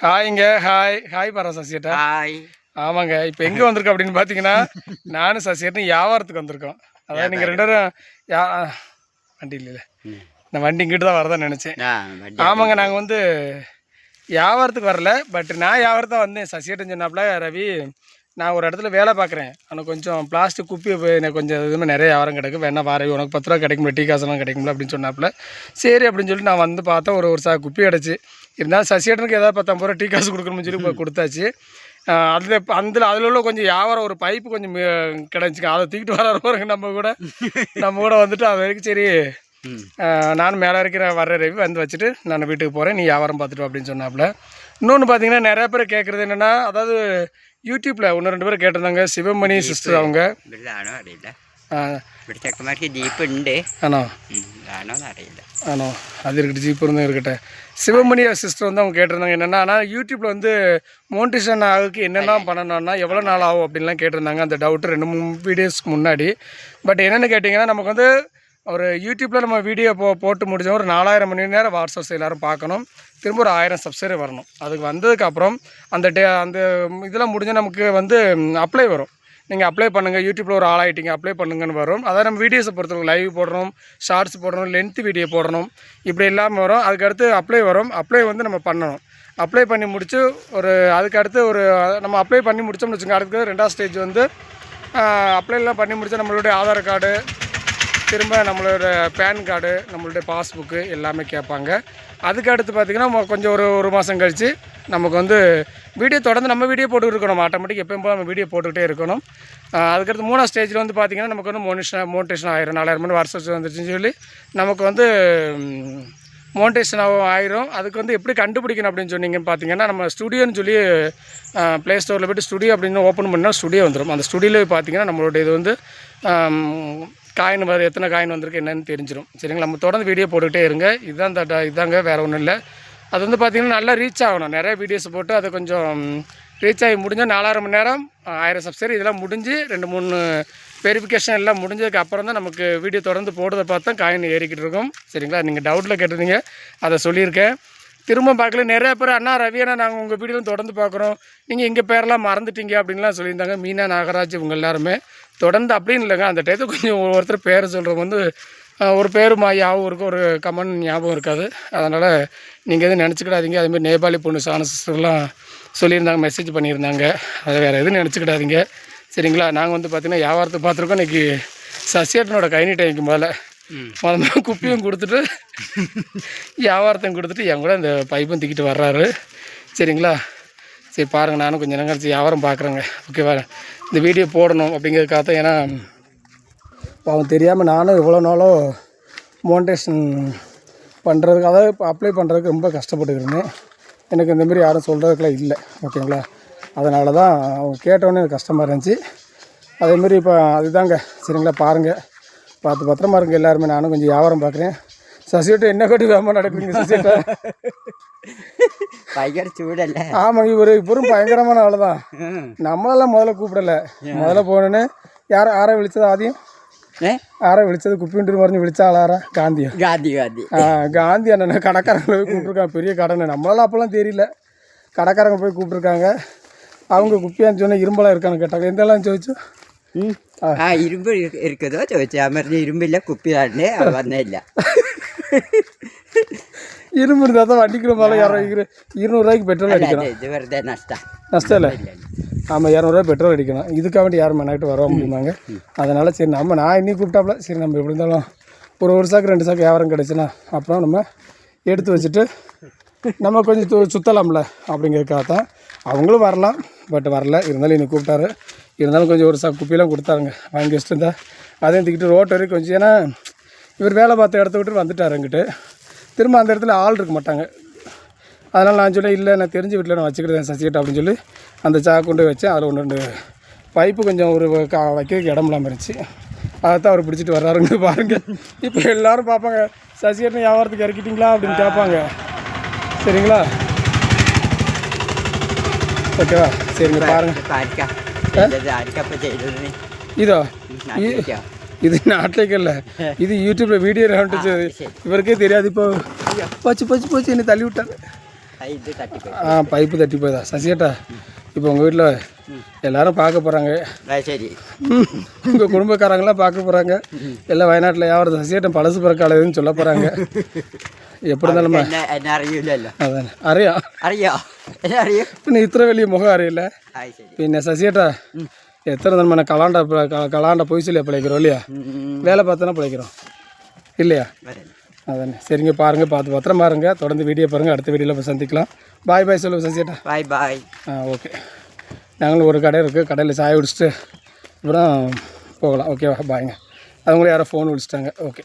ஹாய்ங்க hi. Hi பாரா சசியட்டா hi. ஆமாங்க இப்போ எங்கே வந்திருக்கோம் அப்படின்னு பார்த்தீங்கன்னா நானும் சசியட்டும் வியாபாரத்துக்கு வந்திருக்கோம். அதாவது நீங்கள் ரெண்டு பேரும் யா வண்டி இல்லைல்ல. இந்த வண்டி இங்கிட்டு தான் வரதான் நினச்சேன். ஆமாங்க நாங்கள் வந்து வியாபாரத்துக்கு வரல. பட் நான் வியாபாரத்தான் வந்தேன். சசியட்டன் சொன்னாப்புல ரவி நான் ஒரு இடத்துல வேலை பார்க்குறேன் எனக்கு கொஞ்சம் பிளாஸ்டிக் குப்பி எனக்கு கொஞ்சம் இதுமாதிரி நிறைய வியாபாரம் கிடக்கு. வேணா வார உனக்கு பத்து ரூபா கிடைக்கும்ல டீ காசுலாம் கிடைக்கும்ல அப்படின்னு சொன்னாப்புல சரி அப்படின்னு சொல்லிட்டு நான் வந்து பார்த்தேன். ஒரு ஒரு சா குப்பி கிடச்சி இருந்தாலும் சசிகேட்டனுக்கு ஏதாவது பத்தாம் ரூபா டீ காசு கொடுக்கணும்னு சொல்லி இப்போ கொடுத்தாச்சு. அதில் அதில் அதில் உள்ள கொஞ்சம் வியாபாரம் ஒரு பைப்பு கொஞ்சம் கிடச்சிங்க அதை தூக்கிட்டு வர வரைக்கும் நம்ம கூட. நம்ம கூட வந்துட்டு அது வரைக்கும் சரி நான் மேலே இருக்கிற வர்ற ரவி வந்து வச்சுட்டு நான் வீட்டுக்கு போகிறேன் நீ வியாபாரம் பார்த்துட்டு அப்படின்னு சொன்னாப்புல. இன்னொன்று பார்த்தீங்கன்னா நிறைய பேர் கேட்குறது என்னென்னா அதாவது யூடியூப்பில் ஒன்று ரெண்டு பேர் கேட்டிருந்தாங்க சிவமணி சிஸ்டர் அவங்க. ഇവിടെ ചെക്കന്മാർക്ക് ജീപ്പ് ഉണ്ട് ஆனோ ഉം, ആണോന്ന് അറിയില്ല ஆனோ அது இருக்கட்டும் ஜீப் இருந்தும் இருக்கட்டும் சிவமணி சிஸ்டர் வந்து அவங்க கேட்டிருந்தாங்க என்னென்னா ஆனால் யூடியூப்பில் வந்து மோனிட்டேஷன் ஆகுக்கு என்னெல்லாம் பண்ணணும்னா எவ்வளோ நாள் ஆகும் அப்படின்லாம் கேட்டிருந்தாங்க அந்த டவுட்டு ரெண்டு மூணு வீடியோஸ்க்கு முன்னாடி பட் என்னென்னு கேட்டிங்கன்னா நமக்கு வந்து ஒரு யூடியூப்பில் நம்ம வீடியோ போ போட்டு முடிஞ்ச ஒரு நாலாயிரம் மணி நேரம் வாட்ஸ்அப்ஸ் எல்லாரும் பார்க்கணும் திரும்ப ஒரு ஆயிரம் சப்ஸ்கிரைபர் வரணும் அதுக்கு வந்ததுக்கப்புறம் அந்த டே அந்த இதெல்லாம் முடிஞ்சு நமக்கு வந்து அப்ளை வரும் நீங்கள் அப்ளை பண்ணுங்கள் யூடியூப்பில் ஒரு ஆளாயிட்டீங்க அப்ளை பண்ணுங்கன்னு வரும். அதாவது நம்ம வீடியோஸை பொறுத்தவரைக்கும் லைவ் போடணும் ஷார்ட்ஸ் போடணும் லென்த் வீடியோ போடணும். இப்படி இல்லாமல் வரும். அதுக்கடுத்து அப்ளை வரும். அப்ளை வந்து நம்ம பண்ணணும். அப்ளை பண்ணி முடிச்சு ஒரு அதுக்கு அடுத்து ஒரு நம்ம அப்ளை பண்ணி முடிச்சோம்னு வச்சுக்கோங்க. அடுத்து ரெண்டாவது ஸ்டேஜ் வந்து அப்ளைலாம் பண்ணி முடித்தா நம்மளுடைய ஆதார் கார்டு திரும்ப நம்மளோட பேன் கார்டு நம்மளுடைய பாஸ்புக்கு எல்லாமே கேட்பாங்க. அதுக்கு அடுத்து பார்த்திங்கன்னா கொஞ்சம் ஒரு ஒரு மாதம் கழித்து நமக்கு வந்து வீடியோ தொடர்ந்து நம்ம வீடியோ போட்டுக்கிட்டு இருக்கணும். ஆட்டோமேட்டிக் எப்பயும் போல நம்ம வீடியோ போட்டுக்கிட்டே இருக்கணும். அதுக்கடுத்து மூணாவது ஸ்டேஜில் வந்து பார்த்திங்கன்னா நமக்கு வந்து மோனிஷன் மோனிட்டேஷன் ஆயிரம். நாலாயிரம் மணி வருஷம் வந்துருச்சுன்னு சொல்லி நமக்கு வந்து மோனிட்டேஷன் ஆயிரும். அதுக்கு வந்து எப்படி கண்டுபிடிக்கணும் அப்படின்னு சொன்னீங்கன்னு பார்த்தீங்கன்னா நம்ம ஸ்டுடியோன்னு சொல்லி ப்ளே ஸ்டோரில் போய்ட்டு ஸ்டுடியோ அப்படின்னு ஓப்பன் பண்ணால் ஸ்டுடியோ வந்துடும் அந்த ஸ்டுடியோவில் பார்த்தீங்கன்னா நம்மளுடைய இது வந்து காயின் வர எத்தனை காயின் வந்திருக்கு என்னென்னு தெரிஞ்சிடும் சரிங்களா? நம்ம தொடர்ந்து வீடியோ போட்டுக்கிட்டே இருங்க. இதுதான் இந்த இதாங்க வேறு ஒன்றும் இல்லை. அது வந்து பார்த்திங்கன்னா நல்லா ரீச் ஆகணும். நிறைய வீடியோஸ் போட்டு அது கொஞ்சம் ரீச் ஆகி முடிஞ்சால் நாலாயிரம் மணி நேரம் ஆயிரம் சப்ஸ்கிரைப் இதெல்லாம் முடிஞ்சு ரெண்டு மூணு வெரிஃபிகேஷன் எல்லாம் முடிஞ்சதுக்கு அப்புறம் தான் நமக்கு வீடியோ தொடர்ந்து போடுறதை பார்த்தா காயின் ஏறிக்கிட்டு இருக்கும். சரிங்களா? நீங்கள் டவுட்டில் கேட்டிருந்தீங்க. அதை சொல்லியிருக்கேன். திரும்ப பார்க்கல. நிறையா பேர் அண்ணா ரவியண்ணா நாங்கள் உங்கள் வீடியோவில் தொடர்ந்து பார்க்குறோம். நீங்கள் எங்கள் பேரெல்லாம் மறந்துட்டீங்க அப்படின்லாம் சொல்லியிருந்தாங்க. மீனா நாகராஜ் இவங்க எல்லாருமே. தொடர்ந்து அப்படின்னு இல்லைங்க. அந்த டயத்தில் கொஞ்சம் ஒருத்தர் பேர் சொல்கிறவங்க வந்து ஒரு பேர் மா ஞாபகம் இருக்கும் ஒரு கமெண்ட் ஞாபகம் இருக்காது. அதனால் நீங்கள் எதுவும் நினச்சிக்கிடாதீங்க. அதுமாதிரி நேபாளி பொண்ணு சான சிஸ்டர்லாம் சொல்லியிருந்தாங்க மெசேஜ் பண்ணியிருந்தாங்க. அதை வேறு எதுவும் நினச்சிக்கிடாதீங்க. சரிங்களா? நாங்கள் வந்து பார்த்திங்கன்னா வியாபாரத்தை பார்த்துருக்கோம் இன்றைக்கி சசியேட்டனோட கை நீட்டை வைக்கும் போல ம். முதல்ல குப்பியும் கொடுத்துட்டு வியாபாரத்தையும் கொடுத்துட்டு என் கூட இந்த பைப்பும் தூக்கிட்டு வர்றாரு. சரிங்களா? சரி பாருங்கள் நானும் கொஞ்சம் நேரம் கழிச்சு வியாபாரம் பார்க்குறேங்க ஓகேவா? இந்த வீடியோ போடணும் அப்படிங்கிறதுக்காக தான் ஏன்னா அவன் தெரியாமல் நானும் இவ்வளோ நாளும் மோனிடேஷன் பண்ணுறதுக்கு அதாவது இப்போ அப்ளை பண்ணுறதுக்கு ரொம்ப கஷ்டப்பட்டுக்கிறேன் எனக்கு இந்தமாரி யாரும் சொல்கிறதுக்குலாம் இல்லை ஓகேங்களா? அதனால தான் அவங்க கேட்டோன்னே எனக்கு கஷ்டமாக இருந்துச்சு. அதேமாரி இப்போ அதுதாங்க சரிங்களா? பாருங்கள் பார்த்து பத்திரமா இருங்க எல்லாருமே. நானும் கொஞ்சம் வியாபாரம் பார்க்குறேன் சசிகிட்ட என்ன கட்டி வேகமாக நடக்குறீங்க சசிகிட்ட ഭയങ്കര ചൂടല്ലേ ஆமாங்க இவர் இவரும் பயங்கரமான ஆள் தான் ഉം. நம்மளெல்லாம் முதல்ல கூப்பிடல முதல்ல போனோன்னே யாரை ஆரை விழிச்சது ஆதியம் ഏ ஆரை விழிச்சது குப்பின்ட்டு மறைஞ்சு விழிச்ச ஆளாரா காந்தியா ഗാന്ധി ഗാന്ധി ஆ, காந்தி அண்ணனை கடைக்காரங்களை போய் கூப்பிட்ருக்காங்க பெரிய கடனை நம்மளால அப்போல்லாம் தெரியல கடைக்காரங்க போய் கூப்பிட்ருக்காங்க அவங்க குப்பியான்னு சொன்னால் இரும்பெல்லாம் இருக்கான்னு கேட்டாங்க எந்தெல்லாம் ചോദിച്ചു ഉം. ആ ഇരുമ്പ് ഇരി- ഇരിക്കുതോ ചോദിച്ചു ഞാൻ പറഞ്ഞു ഇരുമ്പില്ല കുപ്പിയാണ് വന്നില്ല இரும்பு இருந்தால் தான் அடிக்கிற மேலே இரநூறு இரு இருநூறுவாய்க்கு பெட்ரோல் அடிக்கணும். நஷ்டம். இல்லை. ஆமாம் இரநூறுவா பெட்ரோல் அடிக்கணும். இதுக்காக வேண்டி யாரும் மெனக்கிட்டு வர முடியுமாங்க? அதனால் சரி நம்ம நான் இன்னும் கூப்பிட்டாப்ல சரி நம்ம எப்படி இருந்தாலும் ஒரு ஒரு சாக்கு ரெண்டு சாக்கு வியாபாரம் கிடச்சுன்னா அப்புறம் நம்ம எடுத்து வச்சுட்டு நம்ம கொஞ்சம் சு சுற்றலாம்ல அப்படிங்கிறதுக்காக தான். அவங்களும் வரலாம் பட் வரல. இருந்தாலும் என்னை கூப்பிட்டாரு. இருந்தாலும் கொஞ்சம் ஒரு சாக்கு குப்பிலாம் கொடுத்தாருங்க. வாங்கி வச்சுட்டு இருந்தால் அதையும் திக்கிட்டு ரோட்டு வரைக்கும் கொஞ்சம் ஏன்னா இவர் வேலை பார்த்த இடத்த விட்டு வந்துட்டார் எங்கிட்டு திரும்ப அந்த இடத்துல ஆள் இருக்க மாட்டாங்க. அதனால் நான் சொல்லி இல்லை நான் தெரிஞ்ச வீட்டில் நான் வச்சுக்கிட்டேன் சசிகிட்ட அப்படின்னு சொல்லி அந்த சாக்கு கொண்டு வச்சேன் அதில் ஒன்று ரெண்டு பைப்பு கொஞ்சம் ஒரு கா வைக்கிறதுக்கு இடம் இல்லாமல் இருந்துச்சு. அதைத்தான் அவர் பிடிச்சிட்டு வர்றாருங்க பாருங்கள் இப்போ எல்லோரும் பார்ப்பாங்க சசிகரன் வியாபாரத்துக்கு இறக்கிட்டீங்களா? அப்படின்னு கேட்பாங்க. சரிங்களா? ஓகேவா சரிங்க பாருங்கள் இதோ இது நாட்டிலேக்கல்ல இது யூடியூப்ல வீடியோ வந்துட்டு இவருக்கே தெரியாது இப்போ. போச்சு போச்சு போச்சு என்ன தள்ளி விட்டாரு ஆ பைப்பு தட்டி போதா சசிகேட்டா இப்போ உங்கள் வீட்டில் எல்லாரும் பார்க்க போகிறாங்க சரி. உங்கள் குடும்பக்காரங்களாம் பார்க்க போகிறாங்க எல்லாம் வயநாட்டில் யாவது சசிகேட்டம் பழசு பிறக்காளதுன்னு சொல்ல போகிறாங்க எப்படி இருந்தாலும்? என்ன அறியில்ல அதான். അറിയാം അറിയാം അറിയാം പിന്നെ ഇത്ര വലിയ മുഖം അറിയില്ല പിന്നെ ശശിയേട്ടാ எத்தனை தன்மான கலாண்ட கலாண்ட பொய்சிலையா பிழைக்கிறோம் இல்லையா? வேலை பார்த்தானே பிழைக்கிறோம் இல்லையா? அதானே. சரிங்க பாருங்கள் பார்த்து பத்திரம் பாருங்கள் தொடர்ந்து வீடியோ பாருங்கள் அடுத்த வீடியோவில் போய் சந்திக்கலாம். பாய் பாய் சொல்லு சசியட்டா. பாய் பாய். ஆ ஓகே. நாங்களும் ஒரு கடை இருக்குது கடையில் சாய குடிச்சிட்டு அப்புறம் போகலாம். ஓகேவா? பாய்ங்க. அவங்களும் யாரோ ஃபோன் விழிச்சிட்டாங்க. ஓகே.